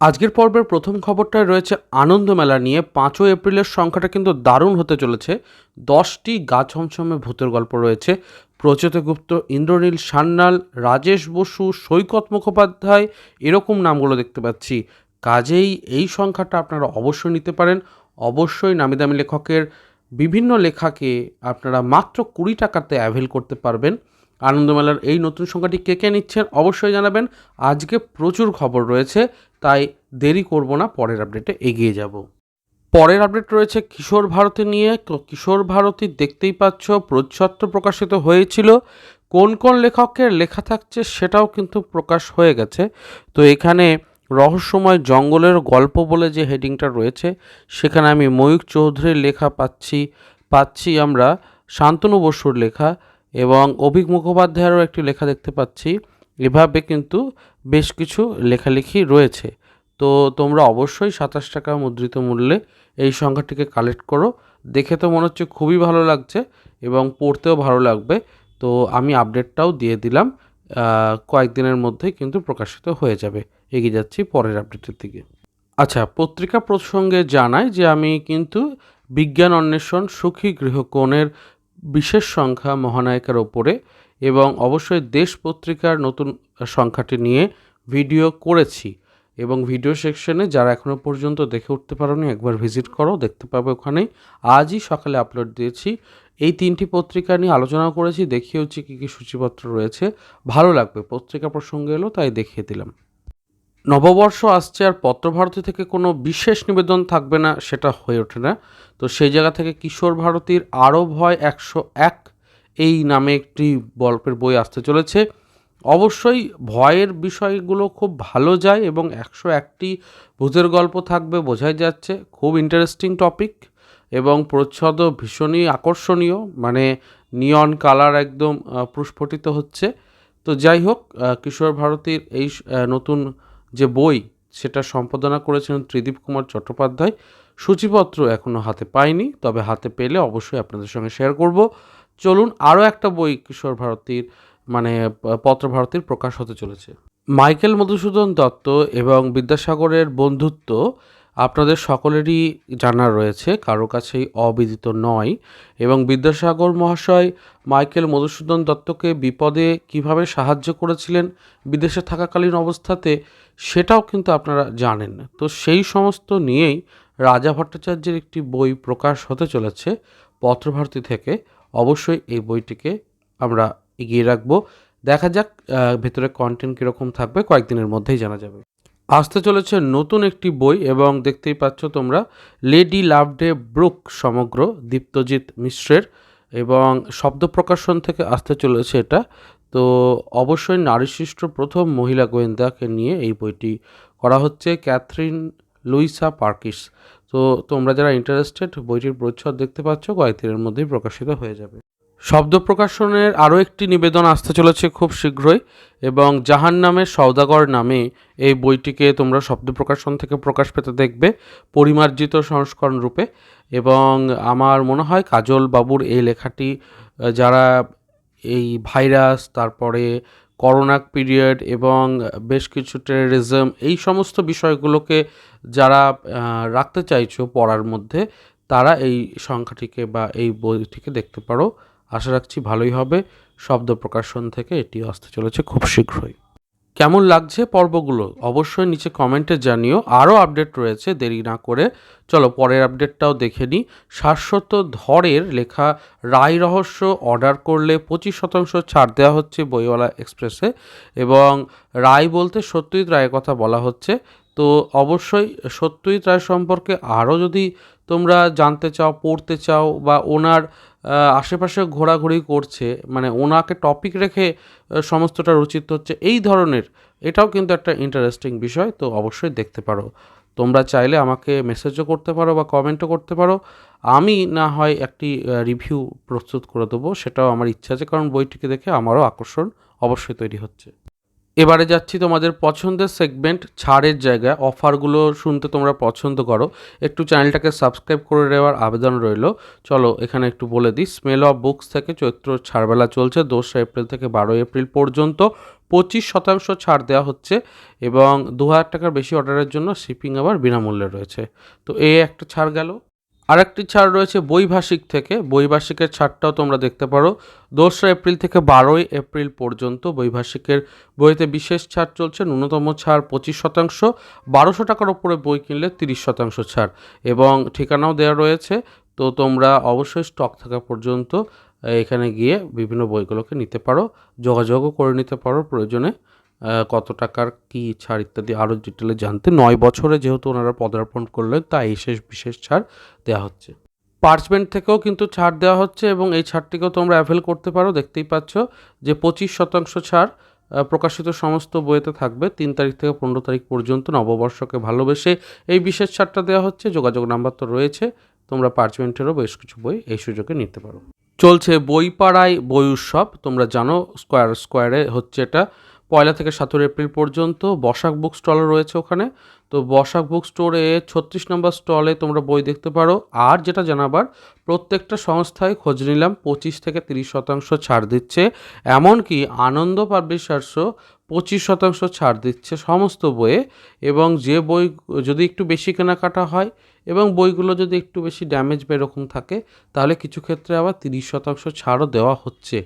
আজকের পর্বের প্রথম খবরটায় রয়েছে আনন্দ মেলা নিয়ে পাঁচই এপ্রিলের সংখ্যাটা কিন্তু দারুণ হতে চলেছে। দশটি গা ছমছমে ভূতের গল্প রয়েছে। প্রচেত গুপ্ত, ইন্দ্রনীল সান্যাল, রাজেশ বসু, সৈকত মুখোপাধ্যায়, এরকম নামগুলো দেখতে পাচ্ছি। কাজেই এই সংখ্যাটা আপনারা অবশ্যই নিতে পারেন। অবশ্যই নামি দামি লেখকের বিভিন্ন লেখাকে আপনারা মাত্র কুড়ি টাকাতে অ্যাভেল করতে পারবেন। আনন্দমেলার এই নতুন সংখ্যাটি কে কে নিচ্ছেন অবশ্যই জানাবেন। আজকে প্রচুর খবর রয়েছে। তাই দেরি করব না, পরের আপডেটে এগিয়ে যাব। পরের আপডেট রয়েছে কিশোর ভারতী নিয়ে। কিশোর ভারতী দেখতেই পাচ্ছ প্রচ্ছত্র প্রকাশিত হয়েছিল। কোন কোন লেখকের লেখা থাকছে সেটাও কিন্তু প্রকাশ হয়ে গেছে। তো এখানে রহস্যময় জঙ্গলের গল্প বলে যে হেডিংটা রয়েছে, সেখানে আমি ময়ূক চৌধুরীর লেখা পাচ্ছি পাচ্ছি আমরা শান্তনু বসুর লেখা এবং অভিক মুখোপাধ্যায়েরও একটি লেখা দেখতে পাচ্ছি। এভাবে কিন্তু বেশ কিছু লেখালেখি রয়েছে। তো তোমরা অবশ্যই সাতাশ টাকা মুদ্রিত মূল্যে এই সংখ্যাটিকে কালেক্ট করো। দেখে তো মনে হচ্ছে খুবই ভালো লাগছে এবং পড়তেও ভালো লাগবে। তো আমি আপডেটটাও দিয়ে দিলাম কয়েকদিনের মধ্যেই কিন্তু প্রকাশিত হয়ে যাবে। এগিয়ে যাচ্ছি পরের আপডেটের দিকে। আচ্ছা পত্রিকা প্রসঙ্গে জানাই যে আমি কিন্তু বিজ্ঞান অন্বেষণ সুখী গৃহকোণের বিশেষ সংখ্যা মহানায়িকার ওপরে এবং অবশ্যই দেশ পত্রিকার নতুন সংখ্যাটি নিয়ে ভিডিও করেছি। এবং ভিডিও সেকশনে যারা এখনও পর্যন্ত দেখে উঠতে পারোনি, একবার ভিজিট করো, দেখতে পাবে ওখানেই। আজই সকালে আপলোড দিয়েছি। এই তিনটি পত্রিকা নিয়ে আলোচনা করেছি দেখিয়েওছি কী কী সূচিপত্র রয়েছে। ভালো লাগবে, পত্রিকা প্রসঙ্গে এলো, তাই দেখিয়ে দিলাম। নববর্ষ আসছে আর পত্রভারতী থেকে কোনো বিশেষ নিবেদন থাকবে না, সেটা হয়ে ওঠে না। তো সেই জায়গা থেকে কিশোর ভারতীর আরও ভয় একশো এক, এই নামে একটি গল্পের বই আসতে চলেছে। অবশ্যই ভয়ের বিষয়গুলো খুব ভালো যায় এবং একশো একটি ভূতের গল্প থাকবে, বোঝাই যাচ্ছে। খুব ইন্টারেস্টিং টপিক এবং প্রচ্ছদ ভীষণই আকর্ষণীয় মানে নিয়ন কালার একদম প্রস্ফুটিত হচ্ছে। তো যাই হোক কিশোর ভারতীর এই নতুন যে বই, সেটা সম্পাদনা করেছেন ত্রিদীপ কুমার চট্টোপাধ্যায়। সূচিপত্র এখনও হাতে পাইনি, তবে হাতে পেলে অবশ্যই আপনাদের সঙ্গে শেয়ার করব। চলুন আরও একটা বই কিশোর ভারতীর মানে পত্রভারতীর প্রকাশ হতে চলেছে। মাইকেল মধুসূদন দত্ত এবং বিদ্যাসাগরের বন্ধুত্ব আপনাদের সকলেরই জানা রয়েছে, কারও কাছেই অবিদিত নয়। এবং বিদ্যাসাগর মহাশয় মাইকেল মধুসূদন দত্তকে বিপদে কীভাবে সাহায্য করেছিলেন, বিদেশে থাকাকালীন অবস্থাতে, সেটাও কিন্তু আপনারা জানেন। তো সেই সমস্ত নিয়েই রাজা ভট্টাচার্যের একটি বই প্রকাশ হতে চলেছে পত্রভারতী থেকে। অবশ্যই এই বইটিকে আমরা এগিয়ে রাখব। দেখা যাক ভেতরে কন্টেন্ট কীরকম থাকবে, কয়েকদিনের মধ্যেই জানা যাবে। আসতে চলেছে নতুন একটি বই এবং দেখতেই পাচ্ছ তোমরা লেডি লাভডে ব্রুক সমগ্র দীপ্তজিৎ মিশ্রের এবং শব্দ প্রকাশন থেকে আসতে চলেছে এটা। তো অবশ্যই নারীশিষ্ট প্রথম মহিলা গোয়েন্দাকে নিয়ে এই বইটি করা হচ্ছে, ক্যাথরিন লুইসা পার্কিস। তো তোমরা যারা ইন্টারেস্টেড বইটির প্রচ্ছদ দেখতে পাচ্ছ, কয়েকদিনের মধ্যেই প্রকাশিত হয়ে যাবে। শব্দ প্রকাশনের আরও একটি নিবেদন আসতে চলেছে খুব শীঘ্রই, এবং জাহান নামের সৌদাগর নামে এই বইটিকে তোমরা শব্দ প্রকাশন থেকে প্রকাশ পেতে দেখবে, পরিমার্জিত সংস্করণ রূপে। এবং আমার মনে হয় কাজল বাবুর এই লেখাটি যারা এই ভাইরাস, তারপরে করোনা পিরিয়ড এবং বেশ কিছু টেররিজম এই সমস্ত বিষয়গুলোকে যারা রাখতে চাইছো পড়ার মধ্যে, তারা এই সংখ্যাটিকে বা এই বইটিকে দেখতে পারো। আশা রাখছি ভালোই হবে। শব্দ প্রকাশন থেকে এটি আসতে চলেছে খুব শীঘ্রই। কেমন লাগছে পর্বগুলো? অবশ্যই নিচে কমেন্টে জানিও। আরও আপডেট রয়েছে, দেরি না করে। চলো, পরের আপডেটটাও দেখে নিই। শাশ্বত ধরের লেখা, রায় রহস্য অর্ডার করলে পঁচিশ শতাংশ ছাড় দেওয়া হচ্ছে বইওয়ালা এক্সপ্রেসে এবং রায় বলতে সত্যজিৎ রায়ের কথা বলা হচ্ছে। তো অবশ্যই সত্যজিৎ রায় সম্পর্কে আরও যদি তোমরা জানতে চাও, পড়তে চাও বা ওনার আশেপাশে ঘোরাঘুরি করছে মানে ওনাকে টপিক রেখে সমস্তটা রচিত হচ্ছে, এই ধরনের, এটাও কিন্তু একটা ইন্টারেস্টিং বিষয়, তো অবশ্যই দেখতে পারো। তোমরা চাইলে আমাকে মেসেজও করতে পারো বা কমেন্টও করতে পারো। আমি না হয় একটি রিভিউ প্রস্তুত করে দেবো, সেটাও আমার ইচ্ছা আছে, কারণ বইটিকে দেখে আমারও আকর্ষণ অবশ্যই তৈরি হচ্ছে। এবারে যাচ্ছি তোমাদের পছন্দের সেগমেন্ট ছাড়ের জায়গায়। অফারগুলো শুনতে তোমরা পছন্দ করো। একটু চ্যানেলটাকে সাবস্ক্রাইব করে দেওয়ার আবেদন রইল। চলো এখানে একটু বলে দিই। স্মেল অফ বুকস থেকে চৈত্র ছাড়বেলা চলছে, দোসরা এপ্রিল থেকে বারোই এপ্রিল পর্যন্ত। পঁচিশ শতাংশ ছাড় দেওয়া হচ্ছে এবং দু হাজার টাকার বেশি অর্ডারের জন্য শিপিং আবার বিনামূল্যে রয়েছে। তো এই একটা ছাড় গেল। আরেকটি ছাড় রয়েছে বৈভাষিক থেকে। বৈভাষিকের ছাড়টাও তোমরা দেখতে পারো। দোসরা এপ্রিল থেকে বারোই এপ্রিল পর্যন্ত বৈভাষিকের বইতে বিশেষ ছাড় চলছে। ন্যূনতম ছাড় পঁচিশ শতাংশ, বারোশো টাকার ওপরে বই কিনলে তিরিশ শতাংশ ছাড় এবং ঠিকানাও দেওয়া রয়েছে। তো তোমরা অবশ্যই স্টক থাকা পর্যন্ত এখানে গিয়ে বিভিন্ন বইগুলোকে নিতে পারো, যোগাযোগও করে নিতে পারো প্রয়োজনে। কত টাকার কি ছাড় ইত্যাদি আরও ডিটেলে জানতে নয় বছরে যেহেতু ওনারা পদার্পণ করলেন, তাই এই শেষ বিশেষ ছাড় দেওয়া হচ্ছে। পার্চমেন্ট থেকেও কিন্তু ছাড় দেওয়া হচ্ছে এবং এই ছাড়টিকেও তোমরা অ্যাভেল করতে পারো। দেখতেই পাচ্ছ যে পঁচিশ শতাংশ ছাড় প্রকাশিত সমস্ত বইতে থাকবে। তিন তারিখ থেকে পনেরো তারিখ পর্যন্ত নববর্ষকে ভালোবেসে এই বিশেষ ছাড়টা দেওয়া হচ্ছে। যোগাযোগ নাম্বার তো রয়েছে। তোমরা পার্চমেন্টেরও বেশ কিছু বই এই সুযোগে নিতে পারো। চলছে বইপাড়ায় বই উৎসব। তোমরা জানো স্কোয়ার, স্কোয়ারে হচ্ছে এটা। পয়লা থেকে সতেরো এপ্রিল পর্যন্ত বসাক বুক স্টল রয়েছে ওখানে। তো বসাক বুক স্টোরে ছত্রিশ নম্বর স্টলে তোমরা বই দেখতে পারো। আর যেটা জানাবার, প্রত্যেকটা সংস্থায় খোঁজ নিলাম, পঁচিশ থেকে তিরিশ শতাংশ ছাড় দিচ্ছে। এমনকি আনন্দ পাবলিশার্সও পঁচিশ শতাংশ ছাড় দিচ্ছে সমস্ত বইয়ে। এবং যে বই যদি একটু বেশি কেনাকাটা হয় এবং বইগুলো যদি একটু বেশি ড্যামেজ বা এরকম থাকে, তাহলে কিছু ক্ষেত্রে আবার তিরিশ শতাংশ ছাড়ও দেওয়া হচ্ছে।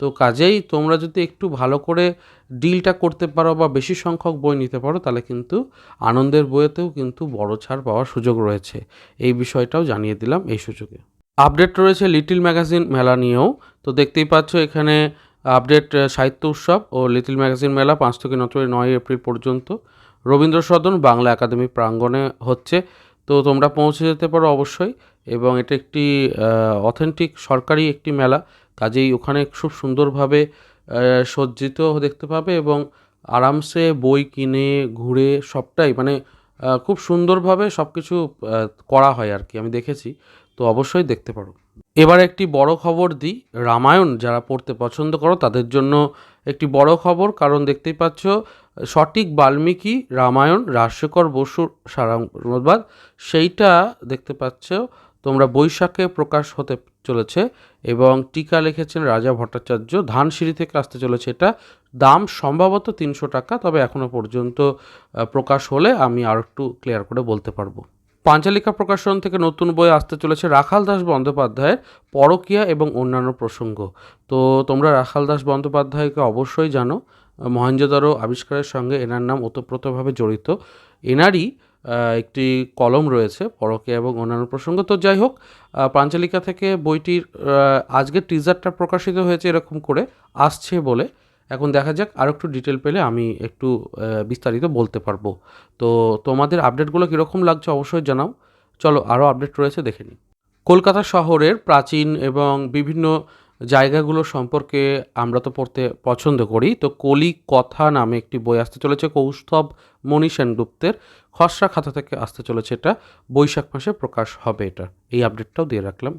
তো কাজেই তোমরা যদি একটু ভালো করে ডিলটা করতে পারো বা বেশি সংখ্যক বই নিতে পারো, তাহলে কিন্তু আনন্দের বইয়েতেও কিন্তু বড় ছাড় পাওয়ার সুযোগ রয়েছে। এই বিষয়টাও জানিয়ে দিলাম এই সুযোগে। আপডেট রয়েছে লিটিল ম্যাগাজিন মেলা নিয়েও। তো দেখতেই পাচ্ছ এখানে আপডেট সাহিত্য উৎসব ও লিটিল ম্যাগাজিন মেলা পাঁচ থেকে নয় এপ্রিল পর্যন্ত। রবীন্দ্র সদন বাংলা একাডেমি প্রাঙ্গণে হচ্ছে। তো তোমরা পৌঁছে যেতে পারো অবশ্যই এবং এটা একটি অথেন্টিক সরকারি একটি মেলা। কাজেই ওখানে খুব সুন্দরভাবে সজ্জিত দেখতে পাবে এবং আরামসে বই কিনে, ঘুরে সবটাই মানে খুব সুন্দরভাবে সব কিছু করা হয় আর কি, আমি দেখেছি। তো অবশ্যই দেখতে পারো। এবার একটি বড় খবর দিই, রামায়ণ যারা পড়তে পছন্দ করো তাদের জন্য একটি বড় খবর, কারণ দেখতেই পাচ্ছ, সঠিক বাল্মীকি রামায়ণ রাজশেখর বসুর সারাংবাদ সেইটা দেখতে পাচ্ছ, তোমরা বৈশাখে প্রকাশ হতে চলেছে এবং টিকা লিখেছেন রাজা ভট্টাচার্য, ধানসিঁড়ি থেকে আসতে চলেছে এটা। দাম সম্ভবত তিনশো টাকা, তবে এখনও পর্যন্ত প্রকাশ হলে আমি আর একটু ক্লিয়ার করে বলতে পারব। পাঞ্চালিকা প্রকাশন থেকে নতুন বই আসতে চলেছে রাখাল দাস বন্দ্যোপাধ্যায়ের পরকীয়া এবং অন্যান্য প্রসঙ্গ। তো তোমরা রাখাল দাস বন্দ্যোপাধ্যায়কে অবশ্যই জানো। মহেঞ্জোদারো আবিষ্কারের সঙ্গে এনার নাম ওতপ্রোতভাবে জড়িত। এনারই একটি কলম রয়েছে পরকীয়া এবং অন্যান্য প্রসঙ্গ। তো যাই হোক পাঞ্চালিকা থেকে বইটির আহ, আজকের টিজারটা প্রকাশিত হয়েছে এরকম করে আসছে বলে এখন দেখা যাক আর একটু ডিটেল পেলে আমি একটু বিস্তারিত বলতে পারব। তো তোমাদের আপডেটগুলো কীরকম লাগছে অবশ্যই জানাও। চলো আরও আপডেট রয়েছে, দেখে নিই। কলকাতা শহরের প্রাচীন এবং বিভিন্ন জায়গাগুলো সম্পর্কে আমরা তো পড়তে পছন্দ করি। তো কলি কথা নামে একটি বই আসতে চলেছে, কৌস্তব মণি সেনগুপ্তের খসড়া খাতা থেকে আসতে চলেছে এটা। বৈশাখ মাসে প্রকাশ হবে এটা। এই আপডেটটাও দিয়ে রাখলাম।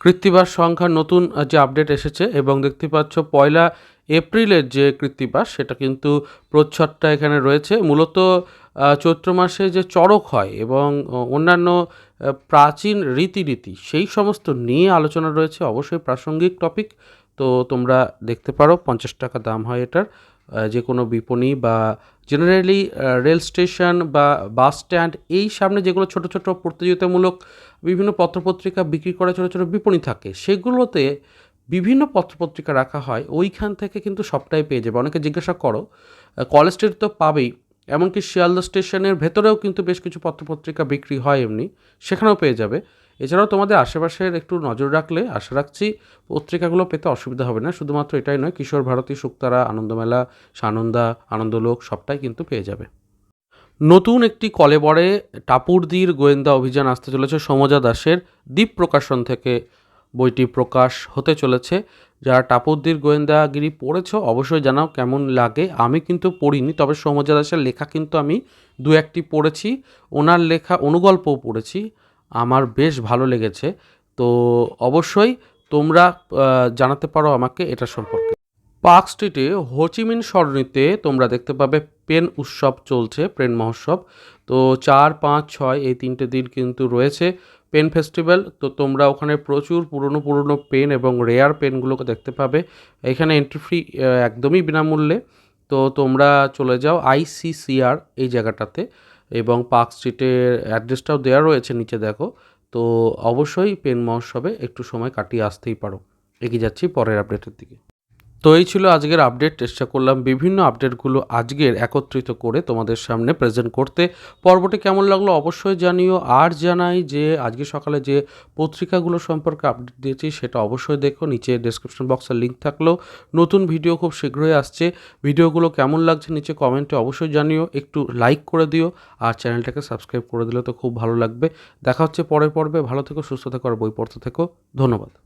কৃত্তিবাস সংখ্যার নতুন যে আপডেট এসেছে এবং দেখতে পাচ্ছ, পয়লা এপ্রিলের যে কৃত্তিবাস সেটা কিন্তু প্রচ্ছদটা এখানে রয়েছে। মূলত চৈত্র মাসে যে চড়ক হয় এবং অন্যান্য প্রাচীন রীতিনীতি, সেই সমস্ত নিয়ে আলোচনা রয়েছে। অবশ্যই প্রাসঙ্গিক টপিক, তো তোমরা দেখতে পারো, পঞ্চাশ টাকা দাম হয় এটার। যে কোনো বিপণী বা জেনারেলি রেল স্টেশন বা বাস স্ট্যান্ড এই সামনে যেগুলো ছোট ছোট প্রতিযোগিতামূলক বিভিন্ন পত্রপত্রিকা বিক্রি করা ছোটো ছোটো বিপণী থাকে, সেগুলোতে বিভিন্ন পত্রপত্রিকা রাখা হয়, ওইখান থেকে কিন্তু সবটাই পেয়ে যাবে। অনেকে জিজ্ঞাসা করো, কলেজ স্ট্রিট তো পাবেই, এমনকি শিয়ালদা স্টেশনের ভেতরেও কিন্তু বেশ কিছু পত্রপত্রিকা বিক্রি হয় এমনি, সেখানেও পেয়ে যাবে। এছাড়াও তোমাদের আশেপাশের একটু নজর রাখলে আশা রাখছি পত্রিকাগুলো পেতে অসুবিধা হবে না, শুধুমাত্র এটাই নয়, কিশোর ভারতী শুক্তারা আনন্দমেলা, সানন্দা, আনন্দলোক সবটাই কিন্তু পেয়ে যাবে। নতুন একটি কলেবরে টাপুরদির গোয়েন্দা অভিযান আসতে চলেছে, সমজা দাসের দ্বীপ প্রকাশন থেকে। বইটি প্রকাশ হতে চলেছে। যারা টাপুরদির গোয়েন্দাগিরি পড়েছো, অবশ্যই জানাও কেমন লাগে। আমি কিন্তু পড়িনি, তবে সমজা দাসের লেখা কিন্তু আমি দু একটি পড়েছি। ওনার লেখা অনুগল্পও পড়েছি। আমার বেশ ভালো লেগেছে। তো অবশ্যই তোমরা জানাতে পারো আমাকে এটা সম্পর্কে। পার্ক স্ট্রিটে হোচিমিন সরণিতে তোমরা দেখতে পাবে পেন উৎসব চলছে পেন মহোৎসব। তো চার, পাঁচ, ছয় এই তিনটে দিন কিন্তু রয়েছে। পেন ফেস্টিভ্যাল, তো তোমরা ওখানে প্রচুর পুরনো পুরনো পেন এবং রেয়ার পেনগুলোকে দেখতে পাবে। এখানে এন্ট্রি ফ্রি একদমই বিনামূল্যে। তো তোমরা চলে যাও আইসিসিআর এই জায়গাটাতে এবং পার্ক স্ট্রিটের অ্যাড্রেসটাও দেওয়া রয়েছে নিচে, দেখো। তো অবশ্যই পেন মহোৎসবে একটু সময় কাটিয়ে আসতেই পারো। এগিয়ে যাচ্ছি পরের আপডেটের দিকে। তো এই ছিল আজকের আপডেট চেষ্টা করলাম বিভিন্ন আপডেটগুলো আজকের একত্রিত করে তোমাদের সামনে প্রেজেন্ট করতে। পর্বটি কেমন লাগল অবশ্যই জানিও। আর জানাই যে আজকে সকালে যে পত্রিকাগুলো সম্পর্কে আপডেট দিয়েছি সেটা অবশ্যই দেখো। নিচে ডেসক্রিপশন বক্সের লিঙ্ক থাকলেও নতুন ভিডিও খুব শীঘ্রই আসছে। ভিডিওগুলো কেমন লাগছে নিচে কমেন্টে অবশ্যই জানিও। একটু লাইক করে দিও। আর চ্যানেলটাকে সাবস্ক্রাইব করে দিলে তো খুব ভালো লাগবে। দেখা হচ্ছে পরের পর্বে। ভালো থেকো, সুস্থ থেকো, আর বই পড়তে থেকো। ধন্যবাদ।